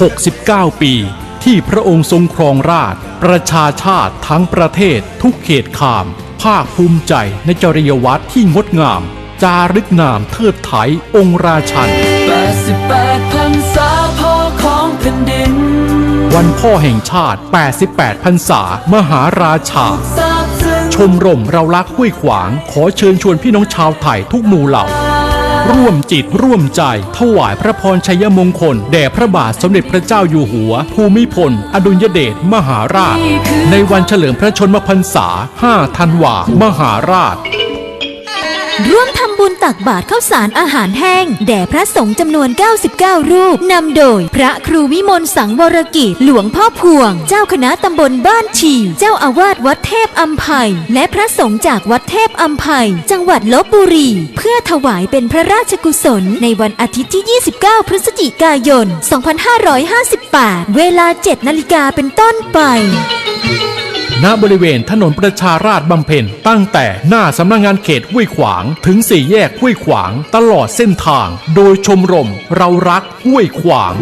69 ปี ที่พระองค์ทรงครองราชย์ประชาชาติทั้งประเทศทุกเขตขาม ภาคภูมิใจในจริยวัตรที่งดงาม จารึกนามเทิดไถองค์ราชัน 88พันษาพ่อของแผ่นดินวันพ่อแห่งชาติ 88 พรรษา มหาราชา ทราบซึ้งชมรมเรารักห้วยขวาง ขอเชิญชวนพี่น้องชาวไทยทุกหมู่เหล่า ร่วมจิตร่วมใจ ถวายพระพรชัยมงคล แด่พระบาทสมเด็จพระเจ้าอยู่หัว ภูมิพล อดุลยเดชมหาราช ในวันเฉลิมพระชนมพรรษา 5 ธันวามหาราช ร่วมทำบุญตักบาตรข้าวสารอาหารแห้ง แด่พระสงฆ์จำนวน 99 รูป นำโดย พระครูวิมลสังวรกิจ หลวงพ่อพวง เจ้าคณะตำบลบ้านฉีเจ้าอาวาสวัดเทพอัมภัย และพระสงฆ์จากวัดเทพอัมภัย จังหวัดลบบุรี เพื่อถวายเป็นพระราชกุศล ในวันอาทิตย์ที่ 29 พฤศจิกายน 2558 เวลา 7 นาฬิกาเป็นต้นไป ณบริเวณถนนประชาราษฎร์บำเพ็ญตั้งแต่หน้าสำนักงานเขตห้วยขวาง ถึงสี่แยกห้วยขวาง ตลอดเส้นทาง โดยชมรม เรารักห้วยขวาง